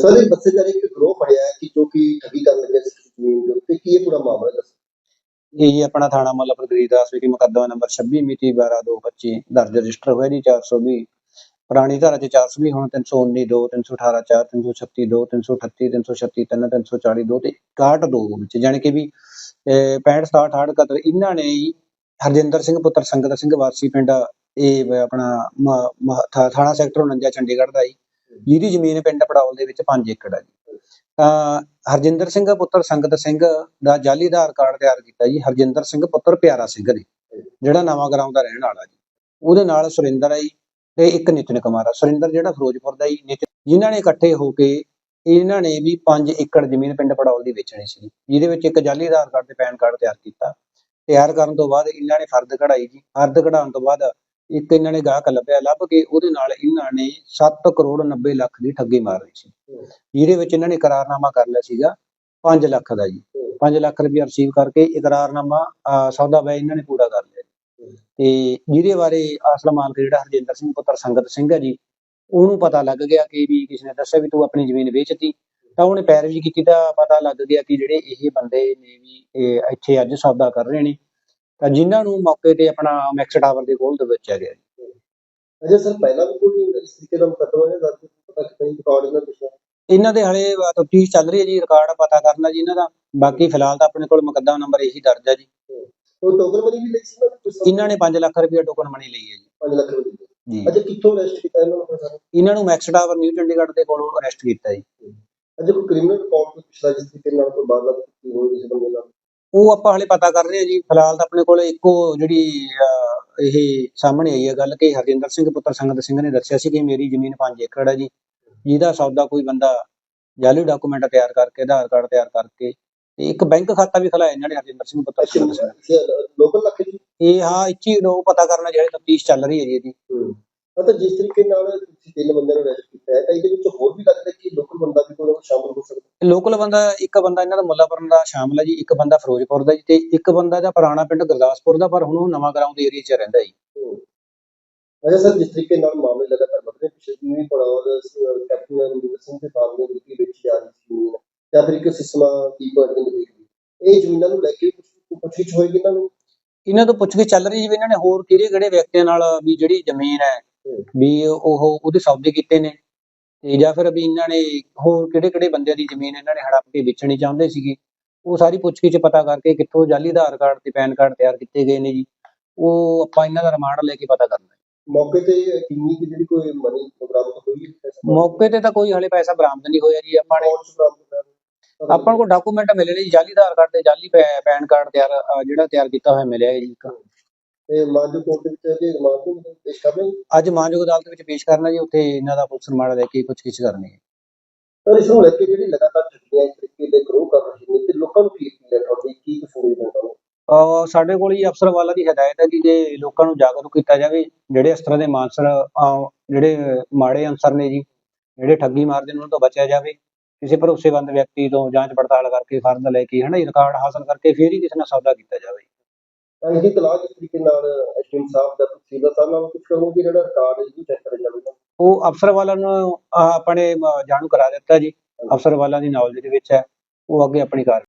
Sir, ਇਹ ਬੱਸੇ ਦਾ ਇੱਕ ਗਰੋਹ ਫੜਿਆ ਹੈ ਕਿ ਜੋ ਕਿ ਠੱਗੀ ਕਰਨ ਲੱਗਿਆ ਸੀ ਕਿਸੇ ਜ਼ਮੀਨ ਦੇ ਉੱਤੇ, ਕੀ ਇਹ ਪੂਰਾ ਮਾਮਲਾ ਦੱਸੋ? ਇਹ ਜੀ ਆਪਣਾ ਥਾਣਾ ਮੁੱਲਾਂਪੁਰ ਗਰੀਦਾਸ ਵਿਖੇ ਮੁਕੱਦਮਾ ਨੰਬਰ 26 ਮਿਤੀ 12225 ਦਰਜ ਰਜਿਸਟਰ ਹੋਇਆ ਜੀ 420 ਪੁਰਾਣੀ ਧਾਰਾ 'ਚ 420 ਹੁਣ 319 2 318 4 336 2 338 336 3 340 2 ਤੇ 61 2 ਵਿੱਚ, ਜਾਣੀ ਕਿ ਵੀ 65 67 68 ਇਹਨਾਂ ਨੇ ਹੀ ਹਰਜਿੰਦਰ ਸਿੰਘ ਪੁੱਤਰ ਸੰਗਤ ਸਿੰਘ ਵਾਸੀ ਪਿੰਡ, ਇਹ ਆਪਣਾ ਥਾਣਾ ਸੈਕਟਰ 49 ਚੰਡੀਗੜ੍ਹ ਦਾ ਜੀ ਜਿਹਦੀ ਜ਼ਮੀਨ ਪਿੰਡ ਪੜਾਉਲ ਦੇ ਵਿੱਚ 5 ਏਕੜ ਹੈ ਜੀ। ਤਾਂ ਹਰਜਿੰਦਰ ਸਿੰਘ ਪੁੱਤਰ ਸੰਗਤ ਸਿੰਘ ਦਾ ਜਾਲੀ ਆਧਾਰ ਕਾਰਡ ਤਿਆਰ ਕੀਤਾ ਜੀ। ਹਰਜਿੰਦਰ ਸਿੰਘ ਪੁੱਤਰ ਪਿਆਰਾ ਸਿੰਘ ਨੇ ਜਿਹੜਾ ਨਵਾਂ ਗਰਾਉਂ ਦਾ ਰਹਿਣ ਵਾਲਾ ਜੀ। ਉਹਦੇ ਨਾਲ ਸੁਰਿੰਦਰ ਹੈ ਤੇ ਇੱਕ ਨਿਤਿਨ ਕੁਮਾਰ ਆ। ਸੁਰਿੰਦਰ ਜਿਹੜਾ ਫਿਰੋਜ਼ਪੁਰ ਦਾ ਜੀ, ਨਿਤਿਨ ਜਿਨ੍ਹਾਂ ਨੇ ਇਕੱਠੇ ਹੋ ਕੇ ਇਹਨਾਂ ਨੇ ਵੀ 5 ਏਕੜ ਜ਼ਮੀਨ ਪਿੰਡ ਪੜਾਉਲ ਦੀ ਵੇਚਣੀ ਸੀ। ਜਿਹਦੇ ਵਿੱਚ ਇੱਕ ਜਾਲੀ ਆਧਾਰ ਕਾਰਡ ਤੇ ਪੈਨ ਕਾਰਡ ਤਿਆਰ ਕੀਤਾ। ਤਿਆਰ ਕਰਨ ਤੋਂ ਬਾਅਦ ਇਹਨਾਂ ਨੇ ਫਰਦ ਕਢਾਈ ਜੀ। ਫਰਦ ਕਢਾਉਣ ਤੋਂ ਬਾਅਦ ਇੱਕ ਇਹਨਾਂ ਨੇ ਗਾਹਕ ਲੱਭਿਆ, ਲੱਭ ਕੇ ਉਹਦੇ ਨਾਲ ਇਹਨਾਂ ਨੇ 7 ਕਰੋੜ 90 ਲੱਖ ਦੀ ਠੱਗੀ ਮਾਰ ਲਈ ਸੀ। ਜਿਹਦੇ ਵਿੱਚ ਇਹਨਾਂ ਨੇ ਇਕਰਾਰਨਾਮਾ ਕਰ ਲਿਆ ਸੀਗਾ 5 ਲੱਖ ਦਾ ਜੀ। 5 ਲੱਖ ਰੁਪਇਆ ਰਿਸੀਵ ਕਰਕੇ ਇਕਰਾਰਨਾਮਾ ਸੌਦਾ ਵੇ ਇਹਨਾਂ ਨੇ ਪੂਰਾ ਕਰ ਲਿਆ। ਤੇ ਜਿਹਦੇ ਬਾਰੇ ਅਸਲ ਮਾਲਕ ਜਿਹੜਾ ਹਰਜਿੰਦਰ ਸਿੰਘ ਪੁੱਤਰ ਸੰਗਤ ਸਿੰਘ ਹੈ ਜੀ, ਉਹਨੂੰ ਪਤਾ ਲੱਗ ਗਿਆ ਕਿ ਵੀ ਕਿਸੇ ਨੇ ਦੱਸਿਆ ਵੀ ਤੂੰ ਆਪਣੀ ਜ਼ਮੀਨ ਵੇਚਤੀ। ਤਾਂ ਉਹਨੇ ਪੈਰਵੀ ਕੀਤੀ ਤਾਂ ਪਤਾ ਲੱਗ ਗਿਆ ਕਿ ਜਿਹੜੇ ਇਹ ਬੰਦੇ ਨੇ ਵੀ, ਇਹ ਇੱਥੇ ਅੱਜ ਸੌਦਾ ਕਰ ਰਹੇ ਨੇ। ਤਾਂ ਜਿਨ੍ਹਾਂ ਨੂੰ ਮੌਕੇ ਤੇ ਆਪਣਾ ਮੈਕਸ ਟਾਵਰ ਦੇ ਕੋਲ ਦੇ ਵਿੱਚ ਗਿਆ ਜੀ। ਅਜੇ ਸਰ ਪਹਿਲਾਂ ਵੀ ਕੋਈ ਇਸ ਤਰੀਕੇ ਦਾ ਮੁਕੱਦਮਾ ਹੈ ਦਰਜ ਪਤਾ ਕਿ ਨਹੀਂ ਰਿਕਾਰਡ ਇਹਨਾਂ ਦੇ ਹਲੇ ਤਫਤੀਸ਼ ਚੱਲ ਰਹੀ ਹੈ ਜੀ ਰਿਕਾਰਡ ਪਤਾ ਕਰਨਾ ਜੀ ਇਹਨਾਂ ਦਾ। ਬਾਕੀ ਫਿਲਹਾਲ ਤਾਂ ਆਪਣੇ ਕੋਲ ਮੁਕੱਦਮਾ ਨੰਬਰ ਇਹੀ ਦਰਜ ਹੈ ਜੀ। ਉਹ ਟੋਕਨ ਮਨੀ ਵੀ ਲਈ ਸੀ ਨਾ? ਕੁਛ ਇਹਨਾਂ ਨੇ 5 ਲੱਖ ਰੁਪਏ ਟੋਕਨ ਮਨੀ ਲਈ ਹੈ ਜੀ। 5 ਲੱਖ ਰੁਪਏ ਦੀ ਜੀ। ਅੱਛਾ ਕਿੱਥੋਂ ਅਰੈਸਟ ਕੀਤਾ ਇਹਨਾਂ ਨੂੰ ਇਹਨਾਂ ਮੈਕਸ ਟਾਵਰ ਨਿਊ ਚੰਡੀਗੜ੍ਹ ਦੇ ਕੋਲੋਂ ਅਰੈਸਟ ਕੀਤਾ ਜੀ। ਅਜੇ ਕੋਈ ਕ੍ਰਿਮੀਨਲ ਰਿਕਾਰਡ ਪਿਛਲਾ ਜਿਸ ਤਰੀਕੇ ਨਾਲ ਕੋਈ ਵਾਰਦਾਤ ਕੀਤੀ ਹੋਈ ਕਿਸੇ ਬੰਦੇ ਨਾਲ? ਉਹ ਆਪਾਂ ਹਲੇ ਪਤਾ ਕਰ ਰਹੇ ਹਾਂ ਜੀ। ਫਿਲਹਾਲ ਤਾਂ ਆਪਣੇ ਕੋਲ ਇੱਕੋ ਜਿਹੜੀ ਇਹ ਸਾਹਮਣੇ ਆਈ ਹੈ ਗੱਲ ਕਿ ਹਰਜਿੰਦਰ ਸਿੰਘ ਪੁੱਤਰ ਸੰਗਤ ਸਿੰਘ ਨੇ ਦੱਸਿਆ ਸੀ ਕਿ ਮੇਰੀ ਜ਼ਮੀਨ 5 ਏਕੜ ਹੈ ਜੀ। ਜਿਹਦਾ ਸੌਦਾ ਕੋਈ ਬੰਦਾ ਜਾਲੀ ਡਾਕੂਮੈਂਟ ਤਿਆਰ ਕਰਕੇ ਆਧਾਰ ਕਾਰਡ ਤਿਆਰ ਕਰਕੇ ਤੇ ਇੱਕ ਬੈਂਕ ਖਾਤਾ ਵੀ ਖੁਲਾਇਆ ਇਹਨਾਂ ਨੇ ਹਰਜਿੰਦਰ ਸਿੰਘ ਪੁੱਤਰ ਸੰਗਤ ਸਿੰਘ। ਲੋਕਲ ਲੱਖ ਜੀ। ਇਹ ਹਾਂ ਇੱਚੀ ਲੋਕ ਪਤਾ ਕਰਨਾ ਜਿਹੜੇ ਤਫਤੀਸ਼ ਚੱਲ ਰਹੀ ਹੈ ਜੀ ਇਹਦੀ। ਮਤਲਬ ਜਿਸ ਤਰੀਕੇ ਨਾਲ ਤੁਸੀਂ ਤਿੰਨ ਬੰਦਿਆਂ ਨੂੰ ਅਰੈਸਟ ਕੀਤਾ ਹੈ ਤਾਂ ਇਹਦੇ ਵਿੱਚ ਹੋਰ ਵੀ ਲੱਗਦਾ ਕਿ ਲੋਕਲ ਬੰਦਾ ਵੀ ਕੋਈ ਨਾ ਕੋਈ ਸ਼ਾਮਲ ਹੋ ਸਕਦਾ? ਲੋਕਲ ਬੰਦਾ ਇੱਕ ਬੰਦਾ ਇਹਨਾਂ ਦਾ ਮੁੱਲਾਪੁਰ ਦਾ ਸ਼ਾਮਲ ਹੈ ਜੀ ਇੱਕ ਬੰਦਾ ਫਿਰੋਜ਼ਪੁਰ ਦਾ ਜੀ ਤੇ ਇੱਕ ਬੰਦਾ ਦਾ ਪੁਰਾਣਾ ਪਿੰਡ ਗੁਰਦਾਸਪੁਰ ਦਾ ਪਰ ਹੁਣ ਉਹ ਨਵਾਂ ਗਰਾਉਂ ਦੇ ਏਰੀਆ 'ਚ ਰਹਿੰਦਾ ਜੀ। ਅਜਾ ਸਰ ਜਿਸ ਤਰੀਕੇ ਨਾਲ ਮਾਮਲੇ ਲਗਾਤਾਰ ਵੱਧ ਰਹੇ ਪਿਛਲੇ ਦਿਨੀ ਪੜਾਅ ਕੈਪਟਨ ਰਣਜੀਤ ਸਿੰਘ ਦੇ ਸਾਹਮਣੇ ਦਿੱਤੀ ਵਿੱਚ ਜਾ ਰਹੀ ਸੀ ਜ਼ਮੀਨ ਜਾਂ ਫਿਰ ਇੱਕ ਸਿਸਮਾ ਦੀ ਬਰਡਿੰਗ ਦੇ ਰਹੀ ਇਹ ਜ਼ਮੀਨਾਂ ਨੂੰ ਲੈ ਕੇ ਕੁਝ ਪੁੱਛਿਸ਼ ਹੋਏਗੀ ਇਹਨਾਂ ਨੂੰ? ਇਹਨਾਂ ਤੋਂ ਪੁੱਛ ਕੇ ਚੱਲ ਰਹੀ ਜੀ ਵੀ ਇਹਨਾਂ ਨੇ ਹੋਰ ਕਿਹੜੇ ਕਿਹੜੇ ਵਿਅਕਤੀਆਂ ਨਾਲ ਵੀ ਜਿਹੜੀ ਜ਼ਮੀਨ ਹੈ। ਵੀ ਉਹ ਉਹਦੇ ਸੌਦੇ ਕੀਤੇ ਨੇ? ਤੇ ਜਾਂ ਫਿਰ ਵੀ ਇਹਨਾਂ ਨੇ ਹੋਰ ਕਿਹੜੇ ਕਿਹੜੇ ਬੰਦਿਆਂ ਦੀ ਜ਼ਮੀਨ ਇਹਨਾਂ ਨੇ ਹੜੱਪ ਕੇ ਵੇਚਣੀ ਚਾਹੁੰਦੇ ਸੀਗੇ ਉਹ ਸਾਰੀ ਪੁੱਛਗਿੱਛ ਪਤਾ ਕਰਕੇ ਕਿੱਥੋਂ ਜਾਲੀ ਆਧਾਰ ਕਾਰਡ ਤੇ ਪੈਨ ਕਾਰਡ ਤਿਆਰ ਕੀਤੇ ਗਏ ਨੇ ਜੀ ਉਹ ਆਪਾਂ ਇਹਨਾਂ ਦਾ ਰਿਮਾਂਡ ਲੈ ਕੇ ਪਤਾ ਕਰਨਾ ਹੈ। ਮੌਕੇ ਤੇ ਕਿੰਨੀ ਕੁ ਜਿਹੜੀ ਕੋਈ ਮਨੀ ਪ੍ਰੋਗਰਾਮ ਹੋਈ ਮੌਕੇ ਤੇ ਤਾਂ ਕੋਈ ਹਲੇ ਪੈਸਾ ਬਰਾਮਦ ਨਹੀਂ ਹੋਇਆ ਜੀ ਆਪਾਂ ਨੇ ਬਰਾਮਦ? ਆਪਾਂ ਨੂੰ ਡਾਕੂਮੈਂਟ ਮਿਲੇ ਨੇ ਜੀ ਜਾਲੀ ਆਧਾਰ ਕਾਰਡ ਤੇ ਜਾਲੀ ਪੈਨ ਕਾਰਡ ਤਿਆਰ ਜਿਹੜਾ ਤਿਆਰ ਕੀਤਾ ਹੋਇਆ ਮਿਲਿਆ ਹੈ ਜੀ ਇੱਕ ਤੇ ਮਾਨਜੋ ਕੋਰਟ ਦੇ ਵਿੱਚ ਜੇ ਰਿਮਾਂਡ ਨੂੰ ਪੇਸ਼ ਕਰ ਰਹੇ ਅੱਜ ਮਾਨਯੋਗ ਅਦਾਲਤ ਵਿੱਚ ਪੇਸ਼ ਕਰਨਾ ਜੀ ਉੱਥੇ ਇਹਨਾਂ ਦਾ ਪੁਲਿਸ ਰਿਮਾਂਡ ਲੈ ਕੇ ਪੁੱਛਗਿੱਛ ਕਰਨੀ ਹੈ। ਪਰ ਇਸ ਨੂੰ ਲੈ ਕੇ ਜਿਹੜੀ ਲਗਾਤਾਰ ਠੱਗੀਆਂ ਇਸ ਤਰੀਕੇ ਦੇ ਗਰੋਹ ਕਰ ਰਹੇ ਨੇ ਤੇ ਲੋਕਾਂ ਨੂੰ ਕੀ ਹੈ ਤੁਹਾਡੀ? ਕੀ ਕੁਝ ਦਿੰਦਾ ਅਹ ਸਾਡੇ ਕੋਲ ਹੀ ਅਫਸਰ ਵਾਲਾ ਦੀ ਹਦਾਇਤ ਹੈ ਕਿ ਜੇ ਲੋਕਾਂ ਨੂੰ ਜਾਗਰੂਕ ਕੀਤਾ ਜਾਵੇ ਜਿਹੜੇ ਇਸ ਤਰ੍ਹਾਂ ਦੇ ਮਾਨਸਰ ਜਿਹੜੇ ਮਾੜੇ ਅਨਸਰ ਨੇ ਜੀ ਜਿਹੜੇ ਠੱਗੀ ਮਾਰਦੇ ਨੇ ਉਹਨਾਂ ਤੋਂ ਬਚਿਆ ਜਾਵੇ। ਕਿਸੇ ਭਰੋਸੇਮੰਦ ਵਿਅਕਤੀ ਤੋਂ ਜਾਂਚ ਪੜਤਾਲ ਕਰਕੇ ਫਰਦ ਲੈ ਕੇ ਹਨਾ ਰਿਕਾਰਡ ਹਾਸਲ ਕਰਕੇ ਫਿਰ ਹੀ ਕਿਸੇ ਨਾਲ ਸੌਦਾ ਕੀਤਾ ਜਾਵੇ। ਤਾਂ ਇਹਦੀ ਤਲਾਸ਼ ਜਿਸ ਤਰੀਕੇ ਨਾਲ ਐਸਟੀਐਮ ਸਾਹਿਬ ਦਾ ਤਹਿਸੀਲਦਾਰ ਸਾਹਿਬ ਨਾਲ ਕੁਝ ਕਰੋ ਕਿ ਜਿਹੜਾ ਰਿਕਾਰਡ ਹੈ ਇਹਨੂੰ ਚੈੱਕ ਕਰਿਆ ਜਾਵੇ ਉਹ ਅਫਸਰ ਵਾਲਾ ਨੂੰ ਆਪਣੇ ਜਾਣੂ ਕਰਾ ਦਿੱਤਾ ਜੀ। ਅਫਸਰ ਵਾਲਾ ਦੀ ਨੌਲੇਜ ਦੇ ਵਿੱਚ ਹੈ ਉਹ ਅੱਗੇ ਆਪਣੀ ਕਾਰ